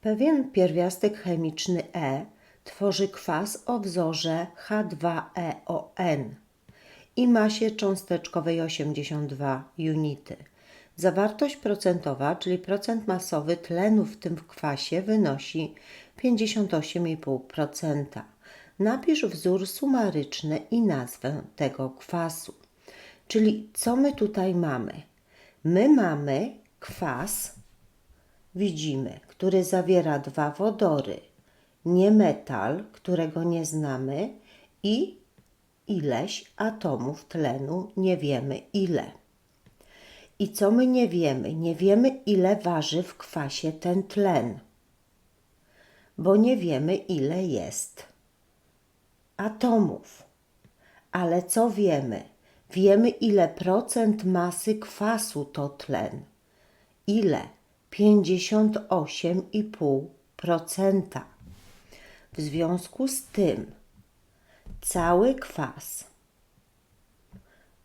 Pewien pierwiastek chemiczny E tworzy kwas o wzorze H2EON i masie cząsteczkowej 82 unity. Zawartość procentowa, czyli procent masowy tlenu w tym kwasie wynosi 58,5%. Napisz wzór sumaryczny i nazwę tego kwasu. Czyli co my tutaj mamy? My mamy kwas, widzimy, który zawiera dwa wodory, niemetal, którego nie znamy i ileś atomów tlenu, nie wiemy ile. I co my nie wiemy? Nie wiemy, ile waży w kwasie ten tlen, bo nie wiemy, ile jest atomów. Ale co wiemy? Wiemy, ile procent masy kwasu to tlen. Ile? 58,5%. W związku z tym cały kwas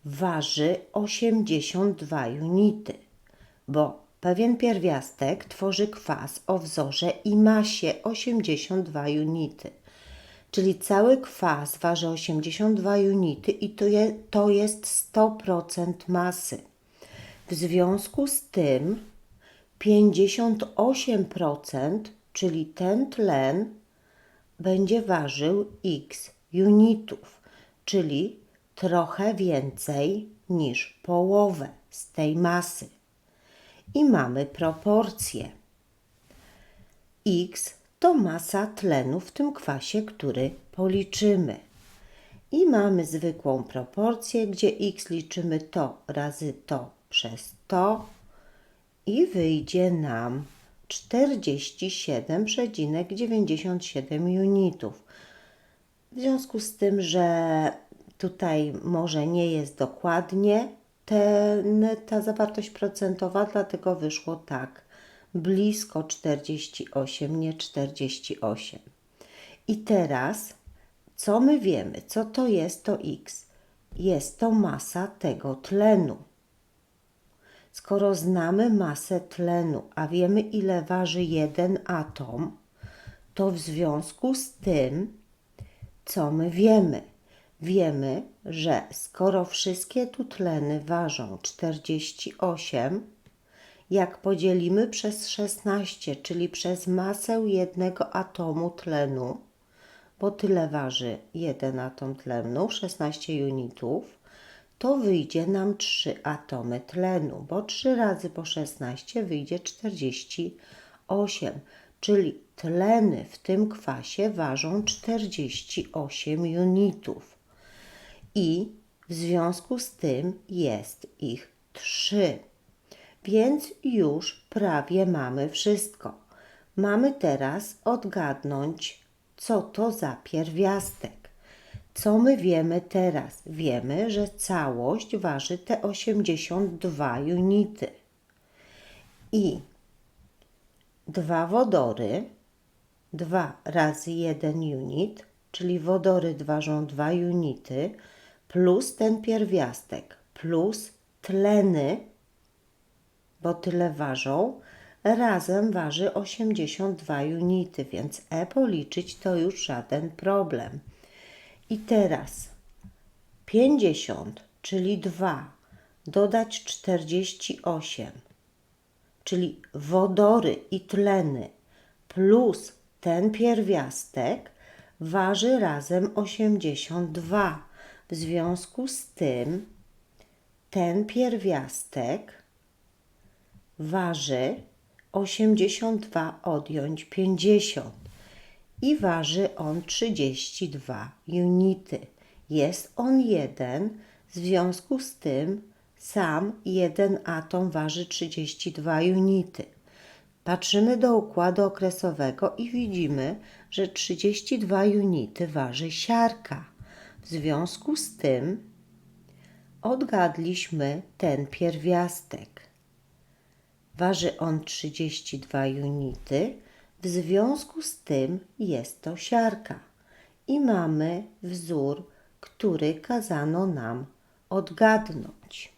waży 82 unity, bo pewien pierwiastek tworzy kwas o wzorze i masie 82 unity. Czyli cały kwas waży 82 unity i to, je, to jest 100% masy. W związku z tym 58%, czyli ten tlen, będzie ważył x unitów, czyli trochę więcej niż połowę z tej masy. I mamy proporcje. X to masa tlenu w tym kwasie, który policzymy. I mamy zwykłą proporcję, gdzie x liczymy to razy to przez to i wyjdzie nam 47,97 unitów. W związku z tym, że tutaj może nie jest dokładnie ten, ta zawartość procentowa, dlatego wyszło tak blisko 48, nie 48. I teraz, co my wiemy? Co to jest to X? Jest to masa tego tlenu. Skoro znamy masę tlenu, a wiemy ile waży jeden atom, to w związku z tym, co my wiemy? Wiemy, że skoro wszystkie tu tleny ważą 48, jak podzielimy przez 16, czyli przez masę jednego atomu tlenu, bo tyle waży jeden atom tlenu, 16 unitów, to wyjdzie nam 3 atomy tlenu, bo 3 razy po 16 wyjdzie 48, czyli tleny w tym kwasie ważą 48 unitów. I w związku z tym jest ich 3. Więc już prawie mamy wszystko. Mamy teraz odgadnąć, co to za pierwiastek. Co my wiemy teraz? Wiemy, że całość waży te 82 unity. I dwa wodory, 2 razy 1 unit, czyli wodory ważą 2 unity, plus ten pierwiastek, plus tleny, bo tyle ważą, razem waży 82 unity, więc E policzyć to już żaden problem. I teraz 50, czyli 2, dodać 48, czyli wodory i tleny plus ten pierwiastek waży razem 82. W związku z tym ten pierwiastek waży 82 odjąć 50 i waży on 32 unity. Jest on jeden, w związku z tym sam jeden atom waży 32 unity. Patrzymy do układu okresowego i widzimy, że 32 unity waży siarka. W związku z tym odgadliśmy ten pierwiastek. Waży on 32 unity, w związku z tym jest to siarka. I mamy wzór, który kazano nam odgadnąć.